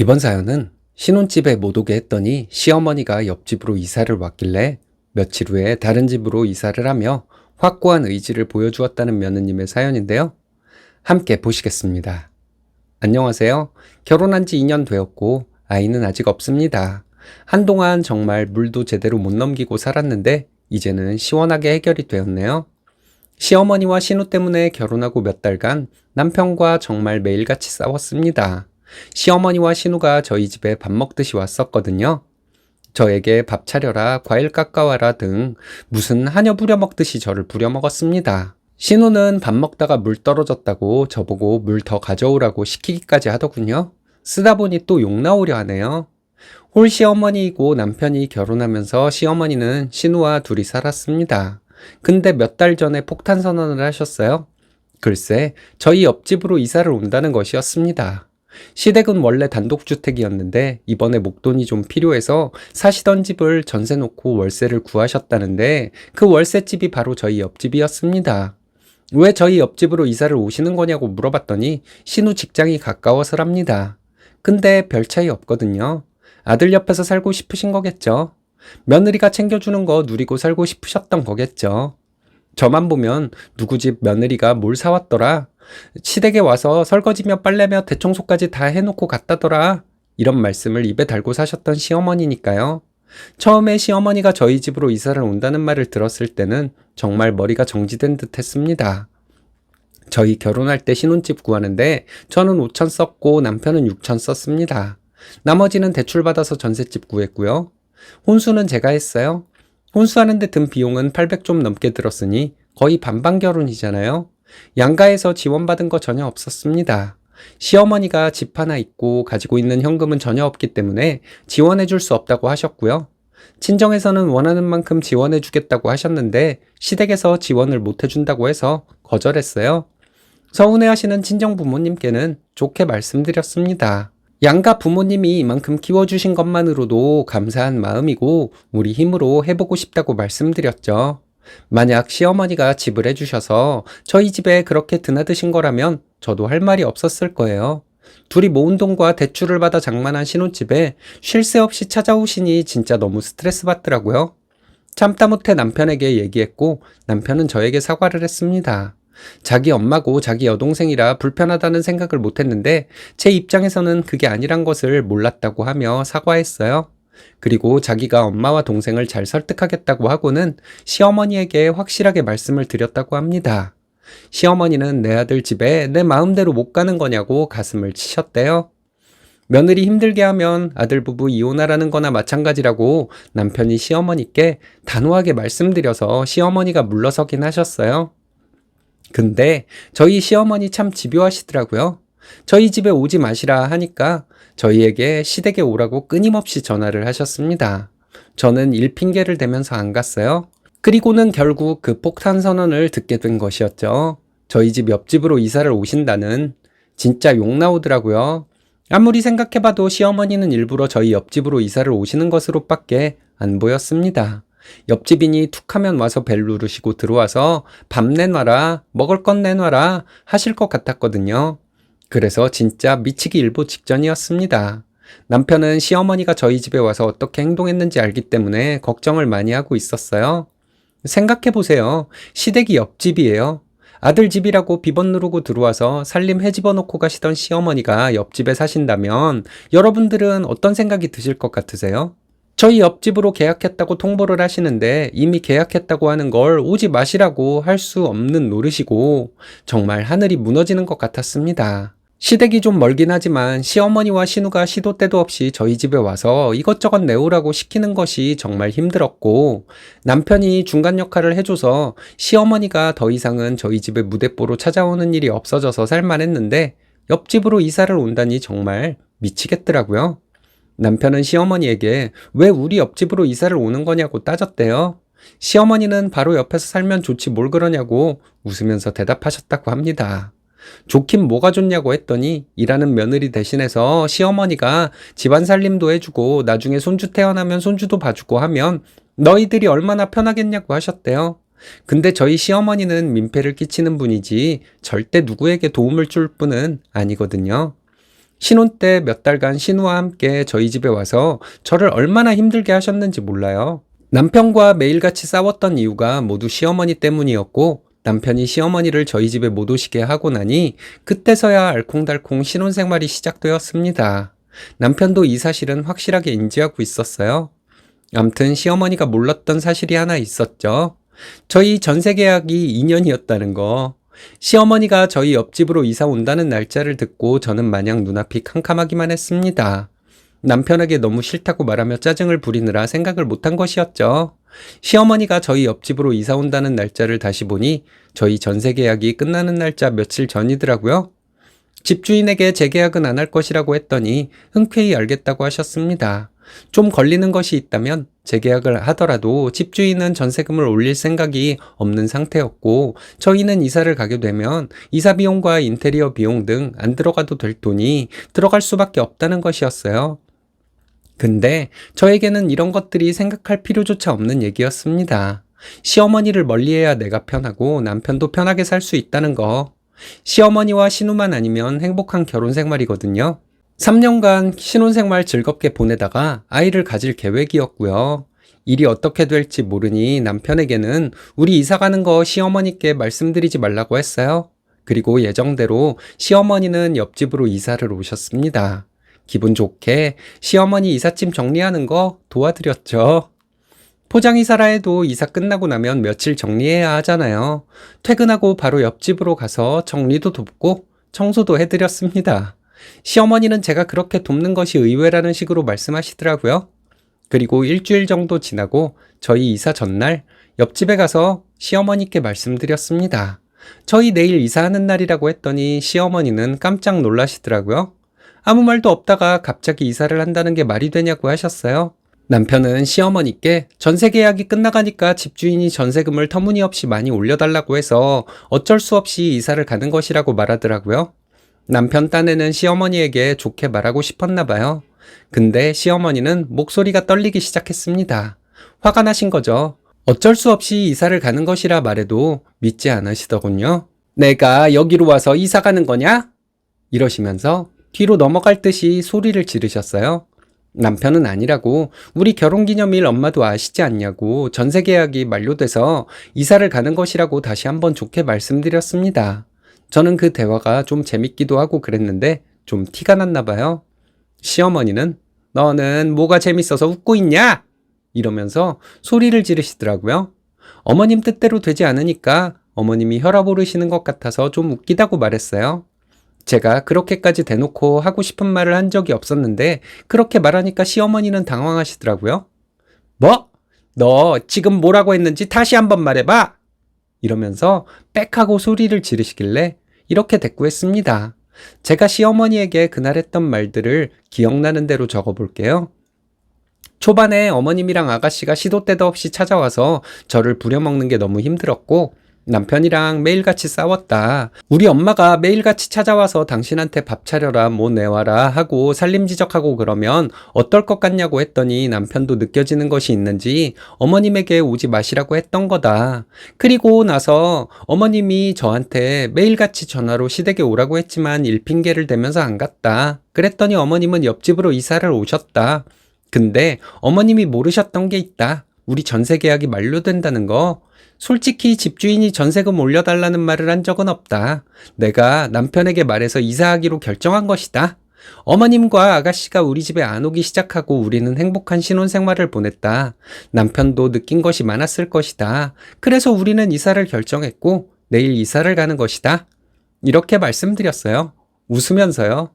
이번 사연은 신혼집에 못 오게 했더니 시어머니가 옆집으로 이사를 왔길래 며칠 후에 다른 집으로 이사를 하며 확고한 의지를 보여주었다는 며느님의 사연인데요. 함께 보시겠습니다. 안녕하세요. 결혼한 지 2년 되었고 아이는 아직 없습니다. 한동안 정말 물도 제대로 못 넘기고 살았는데 이제는 시원하게 해결이 되었네요. 시어머니와 신우 때문에 결혼하고 몇 달간 남편과 정말 매일같이 싸웠습니다. 시어머니와 신우가 저희 집에 밥 먹듯이 왔었거든요. 저에게 밥 차려라, 과일 깎아와라 등 무슨 한여 부려 먹듯이 저를 부려 먹었습니다. 신우는 밥 먹다가 물 떨어졌다고 저보고 물 더 가져오라고 시키기까지 하더군요. 쓰다 보니 또 욕 나오려 하네요. 홀 시어머니이고 남편이 결혼하면서 시어머니는 신우와 둘이 살았습니다. 근데 몇 달 전에 폭탄 선언을 하셨어요. 글쎄, 저희 옆집으로 이사를 온다는 것이었습니다. 시댁은 원래 단독주택이었는데 이번에 목돈이 좀 필요해서 사시던 집을 전세 놓고 월세를 구하셨다는데 그 월세집이 바로 저희 옆집이었습니다. 왜 저희 옆집으로 이사를 오시는 거냐고 물어봤더니 신우 직장이 가까워서랍니다. 근데 별 차이 없거든요. 아들 옆에서 살고 싶으신 거겠죠. 며느리가 챙겨주는 거 누리고 살고 싶으셨던 거겠죠. 저만 보면 누구 집 며느리가 뭘 사왔더라. 시댁에 와서 설거지며 빨래며 대청소까지 다 해놓고 갔다더라. 이런 말씀을 입에 달고 사셨던 시어머니니까요. 처음에 시어머니가 저희 집으로 이사를 온다는 말을 들었을 때는 정말 머리가 정지된 듯 했습니다. 저희 결혼할 때 신혼집 구하는데 저는 5천 썼고 남편은 6천 썼습니다. 나머지는 대출받아서 전셋집 구했고요. 혼수는 제가 했어요. 혼수하는데 든 비용은 800 좀 넘게 들었으니 거의 반반 결혼이잖아요. 양가에서 지원받은 거 전혀 없었습니다. 시어머니가 집 하나 있고 가지고 있는 현금은 전혀 없기 때문에 지원해 줄 수 없다고 하셨고요. 친정에서는 원하는 만큼 지원해 주겠다고 하셨는데 시댁에서 지원을 못 해준다고 해서 거절했어요. 서운해 하시는 친정 부모님께는 좋게 말씀드렸습니다. 양가 부모님이 이만큼 키워주신 것만으로도 감사한 마음이고 우리 힘으로 해보고 싶다고 말씀드렸죠. 만약 시어머니가 집을 해주셔서 저희 집에 그렇게 드나드신 거라면 저도 할 말이 없었을 거예요. 둘이 모은 돈과 대출을 받아 장만한 신혼집에 쉴 새 없이 찾아오시니 진짜 너무 스트레스 받더라고요. 참다 못해 남편에게 얘기했고 남편은 저에게 사과를 했습니다. 자기 엄마고 자기 여동생이라 불편하다는 생각을 못했는데 제 입장에서는 그게 아니란 것을 몰랐다고 하며 사과했어요. 그리고 자기가 엄마와 동생을 잘 설득하겠다고 하고는 시어머니에게 확실하게 말씀을 드렸다고 합니다. 시어머니는 내 아들 집에 내 마음대로 못 가는 거냐고 가슴을 치셨대요. 며느리 힘들게 하면 아들 부부 이혼하라는 거나 마찬가지라고 남편이 시어머니께 단호하게 말씀드려서 시어머니가 물러서긴 하셨어요. 근데 저희 시어머니 참 집요하시더라고요. 저희 집에 오지 마시라 하니까 저희에게 시댁에 오라고 끊임없이 전화를 하셨습니다. 저는 일 핑계를 대면서 안 갔어요. 그리고는 결국 그 폭탄 선언을 듣게 된 것이었죠. 저희 집 옆집으로 이사를 오신다는 진짜 욕 나오더라고요. 아무리 생각해봐도 시어머니는 일부러 저희 옆집으로 이사를 오시는 것으로밖에 안 보였습니다. 옆집이니 툭 하면 와서 벨 누르시고 들어와서 밥 내놔라, 먹을 건 내놔라 하실 것 같았거든요. 그래서 진짜 미치기 일보 직전이었습니다. 남편은 시어머니가 저희 집에 와서 어떻게 행동했는지 알기 때문에 걱정을 많이 하고 있었어요. 생각해보세요. 시댁이 옆집이에요. 아들 집이라고 비번 누르고 들어와서 살림 해집어 놓고 가시던 시어머니가 옆집에 사신다면 여러분들은 어떤 생각이 드실 것 같으세요? 저희 옆집으로 계약했다고 통보를 하시는데 이미 계약했다고 하는 걸 오지 마시라고 할 수 없는 노릇이고 정말 하늘이 무너지는 것 같았습니다. 시댁이 좀 멀긴 하지만 시어머니와 신우가 시도 때도 없이 저희 집에 와서 이것저것 내오라고 시키는 것이 정말 힘들었고 남편이 중간 역할을 해줘서 시어머니가 더 이상은 저희 집에 무대뽀로 찾아오는 일이 없어져서 살만했는데 옆집으로 이사를 온다니 정말 미치겠더라고요. 남편은 시어머니에게 왜 우리 옆집으로 이사를 오는 거냐고 따졌대요. 시어머니는 바로 옆에서 살면 좋지 뭘 그러냐고 웃으면서 대답하셨다고 합니다. 좋긴 뭐가 좋냐고 했더니 일하는 며느리 대신해서 시어머니가 집안 살림도 해주고 나중에 손주 태어나면 손주도 봐주고 하면 너희들이 얼마나 편하겠냐고 하셨대요. 근데 저희 시어머니는 민폐를 끼치는 분이지 절대 누구에게 도움을 줄 분은 아니거든요. 신혼 때 몇 달간 신우와 함께 저희 집에 와서 저를 얼마나 힘들게 하셨는지 몰라요. 남편과 매일같이 싸웠던 이유가 모두 시어머니 때문이었고 남편이 시어머니를 저희 집에 못 오시게 하고 나니 그때서야 알콩달콩 신혼 생활이 시작되었습니다. 남편도 이 사실은 확실하게 인지하고 있었어요. 암튼 시어머니가 몰랐던 사실이 하나 있었죠. 저희 전세 계약이 2년이었다는 거. 시어머니가 저희 옆집으로 이사 온다는 날짜를 듣고 저는 마냥 눈앞이 캄캄하기만 했습니다. 남편에게 너무 싫다고 말하며 짜증을 부리느라 생각을 못한 것이었죠. 시어머니가 저희 옆집으로 이사 온다는 날짜를 다시 보니 저희 전세 계약이 끝나는 날짜 며칠 전이더라고요. 집주인에게 재계약은 안 할 것이라고 했더니 흔쾌히 알겠다고 하셨습니다. 좀 걸리는 것이 있다면 재계약을 하더라도 집주인은 전세금을 올릴 생각이 없는 상태였고 저희는 이사를 가게 되면 이사 비용과 인테리어 비용 등 안 들어가도 될 돈이 들어갈 수밖에 없다는 것이었어요. 근데 저에게는 이런 것들이 생각할 필요조차 없는 얘기였습니다. 시어머니를 멀리해야 내가 편하고 남편도 편하게 살 수 있다는 거. 시어머니와 신우만 아니면 행복한 결혼 생활이거든요. 3년간 신혼생활 즐겁게 보내다가 아이를 가질 계획이었고요. 일이 어떻게 될지 모르니 남편에게는 우리 이사 가는 거 시어머니께 말씀드리지 말라고 했어요. 그리고 예정대로 시어머니는 옆집으로 이사를 오셨습니다. 기분 좋게 시어머니 이삿짐 정리하는 거 도와드렸죠. 포장 이사라 해도 이사 끝나고 나면 며칠 정리해야 하잖아요. 퇴근하고 바로 옆집으로 가서 정리도 돕고 청소도 해드렸습니다. 시어머니는 제가 그렇게 돕는 것이 의외라는 식으로 말씀하시더라고요. 그리고 일주일 정도 지나고 저희 이사 전날 옆집에 가서 시어머니께 말씀드렸습니다. 저희 내일 이사하는 날이라고 했더니 시어머니는 깜짝 놀라시더라고요. 아무 말도 없다가 갑자기 이사를 한다는 게 말이 되냐고 하셨어요. 남편은 시어머니께 전세 계약이 끝나가니까 집주인이 전세금을 터무니없이 많이 올려달라고 해서 어쩔 수 없이 이사를 가는 것이라고 말하더라고요. 남편 딴에는 시어머니에게 좋게 말하고 싶었나 봐요. 근데 시어머니는 목소리가 떨리기 시작했습니다. 화가 나신 거죠. 어쩔 수 없이 이사를 가는 것이라 말해도 믿지 않으시더군요. 내가 여기로 와서 이사 가는 거냐? 이러시면서 뒤로 넘어갈 듯이 소리를 지르셨어요. 남편은 아니라고 우리 결혼기념일 엄마도 아시지 않냐고 전세 계약이 만료돼서 이사를 가는 것이라고 다시 한번 좋게 말씀드렸습니다. 저는 그 대화가 좀 재밌기도 하고 그랬는데 좀 티가 났나 봐요. 시어머니는 너는 뭐가 재밌어서 웃고 있냐? 이러면서 소리를 지르시더라고요. 어머님 뜻대로 되지 않으니까 어머님이 혈압 오르시는 것 같아서 좀 웃기다고 말했어요. 제가 그렇게까지 대놓고 하고 싶은 말을 한 적이 없었는데 그렇게 말하니까 시어머니는 당황하시더라고요. 뭐? 너 지금 뭐라고 했는지 다시 한번 말해봐! 이러면서 빽하고 소리를 지르시길래 이렇게 대꾸했습니다. 제가 시어머니에게 그날 했던 말들을 기억나는 대로 적어 볼게요. 초반에 어머님이랑 아가씨가 시도 때도 없이 찾아와서 저를 부려먹는 게 너무 힘들었고 남편이랑 매일같이 싸웠다. 우리 엄마가 매일같이 찾아와서 당신한테 밥 차려라, 뭐 내와라 하고 살림 지적하고 그러면 어떨 것 같냐고 했더니 남편도 느껴지는 것이 있는지 어머님에게 오지 마시라고 했던 거다. 그리고 나서 어머님이 저한테 매일같이 전화로 시댁에 오라고 했지만 일핑계를 대면서 안 갔다. 그랬더니 어머님은 옆집으로 이사를 오셨다. 근데 어머님이 모르셨던 게 있다. 우리 전세 계약이 만료된다는 거. 솔직히 집주인이 전세금 올려달라는 말을 한 적은 없다. 내가 남편에게 말해서 이사하기로 결정한 것이다. 어머님과 아가씨가 우리 집에 안 오기 시작하고 우리는 행복한 신혼생활을 보냈다. 남편도 느낀 것이 많았을 것이다. 그래서 우리는 이사를 결정했고 내일 이사를 가는 것이다. 이렇게 말씀드렸어요. 웃으면서요.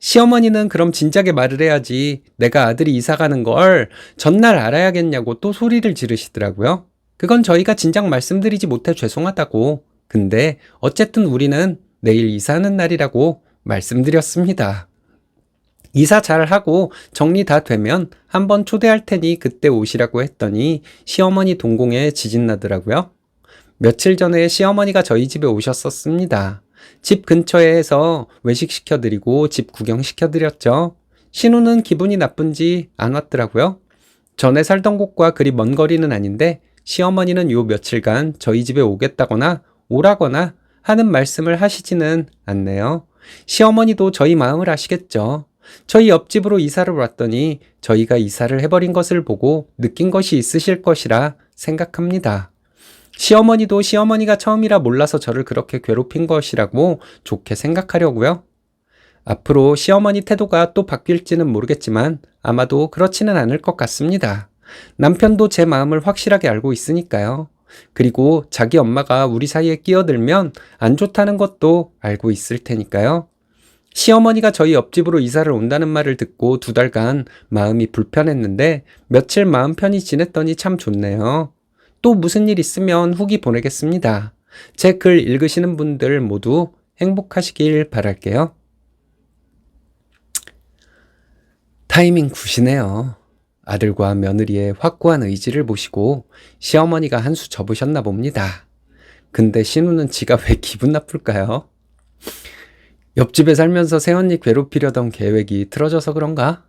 시어머니는 그럼 진작에 말을 해야지 내가 아들이 이사 가는 걸 전날 알아야겠냐고 또 소리를 지르시더라고요. 그건 저희가 진작 말씀드리지 못해 죄송하다고. 근데 어쨌든 우리는 내일 이사하는 날이라고 말씀드렸습니다. 이사 잘 하고 정리 다 되면 한번 초대할 테니 그때 오시라고 했더니 시어머니 동공에 지진 나더라고요. 며칠 전에 시어머니가 저희 집에 오셨었습니다. 집 근처에 해서 외식 시켜드리고 집 구경 시켜드렸죠. 신우는 기분이 나쁜지 안 왔더라고요. 전에 살던 곳과 그리 먼 거리는 아닌데 시어머니는 요 며칠간 저희 집에 오겠다거나 오라거나 하는 말씀을 하시지는 않네요. 시어머니도 저희 마음을 아시겠죠. 저희 옆집으로 이사를 왔더니 저희가 이사를 해버린 것을 보고 느낀 것이 있으실 것이라 생각합니다. 시어머니도 시어머니가 처음이라 몰라서 저를 그렇게 괴롭힌 것이라고 좋게 생각하려고요. 앞으로 시어머니 태도가 또 바뀔지는 모르겠지만 아마도 그렇지는 않을 것 같습니다. 남편도 제 마음을 확실하게 알고 있으니까요. 그리고 자기 엄마가 우리 사이에 끼어들면 안 좋다는 것도 알고 있을 테니까요. 시어머니가 저희 옆집으로 이사를 온다는 말을 듣고 두 달간 마음이 불편했는데 며칠 마음 편히 지냈더니 참 좋네요. 또 무슨 일 있으면 후기 보내겠습니다. 제 글 읽으시는 분들 모두 행복하시길 바랄게요. 타이밍 굿이네요. 아들과 며느리의 확고한 의지를 보시고 시어머니가 한 수 접으셨나 봅니다. 근데 신우는 지가 왜 기분 나쁠까요? 옆집에 살면서 새언니 괴롭히려던 계획이 틀어져서 그런가?